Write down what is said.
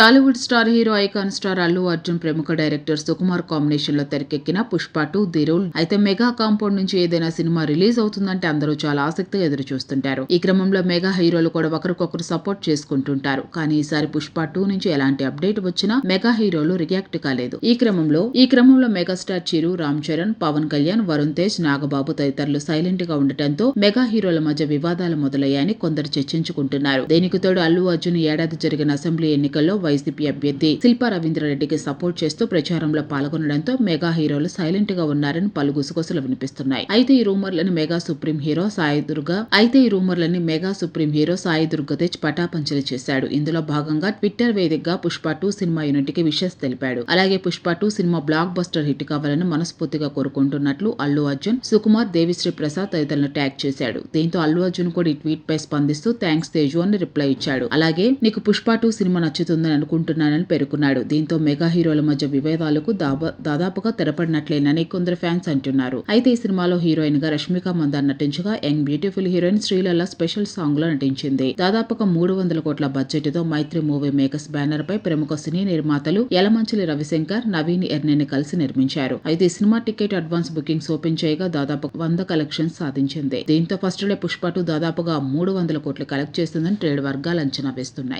Tollywood star hero icon star Allu Arjun ప్రముఖ director Sukumar కాంబినేషన్లో తెరకెక్కిన పుష్ప టూ ది రూల్. అయితే మెగా కాంపౌండ్ నుంచి ఏదైనా సినిమా రిలీజ్ అవుతుందంటే అందరూ చాలా ఆసక్తిగా ఎదురు చూస్తుంటారు ఈ క్రమంలో మెగా హీరోలు కూడా ఒకరికొకరు సపోర్ట్ చేసుకుంటుంటారు. కానీ ఈసారి పుష్ప టూ నుంచి ఎలాంటి అప్డేట్ వచ్చినా మెగా హీరోలు రియాక్ట్ కాలేదు. ఈ క్రమంలో ఈ క్రమంలో మెగాస్టార్ చిరు రామ్ చరణ్ పవన్ కళ్యాణ్ వరుణ్ తేజ్ నాగబాబు తదితరులు సైలెంట్గా ఉండటంతో మెగా హీరోల మధ్య వివాదాలు మొదలయ్యాయని కొందరు చర్చించుకుంటున్నారు. దీనికి తోడు అల్లు అర్జున్ ఏడాది జరిగిన అసెంబ్లీ ఎన్నికల్లో వైసీపీ అభ్యర్థి శిల్పా రవీంద్రారెడ్డికి సపోర్ట్ చేస్తూ ప్రచారంలో పాల్గొనడంతో మెగా హీరోలు సైలెంట్గా ఉన్నారని పలు గుసగుసలు వినిపిస్తున్నాయి. అయితే ఈ రూమర్లను mega supreme hero Sai Durga అయితే ఈ రూమర్లని mega supreme hero Sai Durga Tej పటాపంచలు చేశాడు. ఇందులో భాగంగా ట్విట్టర్ వేదికగా పుష్ప టూ సినిమా యూనిట్కి విషెస్ తెలిపాడు. అలాగే Pushpa two cinema blockbuster hit కావాలని మనస్ఫూర్తిగా కోరుకుంటున్నట్లు అల్లు అర్జున్ సుకుమార్ దేవిశ్రీ ప్రసాద్ తదితరులను ట్యాగ్ చేశాడు. దీంతో అల్లు అర్జున్ కూడా ఈ ట్వీట్ పై స్పందిస్తూ థ్యాంక్స్ తేజు అని రిప్లై ఇచ్చాడు. అలాగే నీకు పుష్ప టూ సినిమా నచ్చుతుందని అనుకుంటున్నానని పేర్కొన్నాడు. దీంతో మెగా హీరోల మధ్య విభేదాలకు దాదాపుగా తెరపడినట్లేనని కొందరు ఫ్యాన్స్ అంటున్నారు. అయితే ఈ సినిమాలో హీరోయిన్గా రష్మిక మందార్ నటించగా young beautiful heroine Sreeleela special సాంగ్లో నటించింది. దాదాపుగా మూడు వందల కోట్ల బడ్జెట్తో మైత్రి మూవీ మేకర్స్ బ్యానర్ పై ప్రముఖ సినీ నిర్మాతలు యలమంచిలి రవిశంకర్ నవీన్ ఎర్నేని కలిసి నిర్మించారు. అయితే ఈ cinema ticket advance bookings open చేయగా దాదాపు వంద కలెక్షన్స్ సాధించింది. దీంతో ఫస్ట్ డే పుష్ప టూ దాదాపుగా మూడు వందల కోట్లు కలెక్ట్ చేస్తుందని ట్రేడ్ వర్గాలు అంచనా వేస్తున్నాయి.